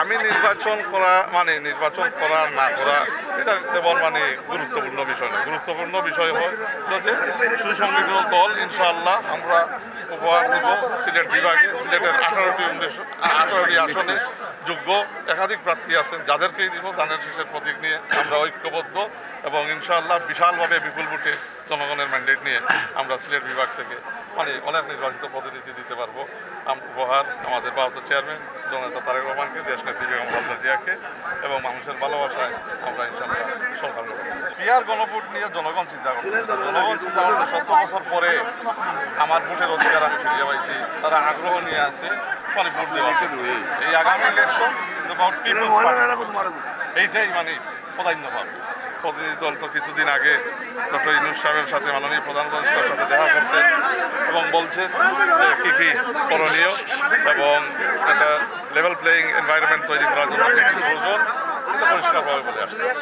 আমি নির্বাচন করা মানে নির্বাচন করা, না করা, এটা তেমন মানে গুরুত্বপূর্ণ বিষয় না গুরুত্বপূর্ণ বিষয় হল যে সুসংগঠিত দল, ইনশাআল্লাহ আমরা উপহার দিব, সিলেট বিভাগে, সিলেটের আঠারোটি আঠারোটি আসনে যোগ্য একাধিক প্রার্থী আছেন, যাদেরকেই দিব ধানের শীষের প্রতীক নিয়ে আমরা ঐক্যবদ্ধ এবং ইনশাআল্লাহ বিশালভাবে বিপুল ভোটে জনগণের ম্যান্ডেট নিয়ে আমরা সিলেট বিভাগ থেকে মানে অনেক নির্বাচিত প্রতিনিধি দিতে পারব। উপহার আমাদের ভারত চেয়ারম্যান জননেতা তারেক রহমানকে দেশ নেত্রী বেগম জিয়াকে এবং মানুষের ভালোবাসায় আমরা ইনশাআল্লাহ পিয়ার গণভোট নিয়ে জনগণ চিন্তা করছে জনগণ চিন্তা করছে সতেরো বছর পরে আমার ভোটের অধিকার আমি ফিরিয়ে পাইছি। তারা আগ্রহ নিয়ে আছে মানে ভোট জন্য। এই আগামী ইলেকশন এইটাই মানে প্রাধান্য পাবে প্রতিনিধি দল তো কিছুদিন আগে ডক্টর ইনুস সাহেবের সাথে মাননীয় প্রধান উপদেষ্টার সাথে দেখা করছে এবং বলছে যে কী কী করণীয় এবং একটা লেভেল প্লেয়িং এনভায়রনমেন্ট তৈরি করার জন্য কী কী প্রয়োজন এটা পরিষ্কারভাবে বলে আসছে।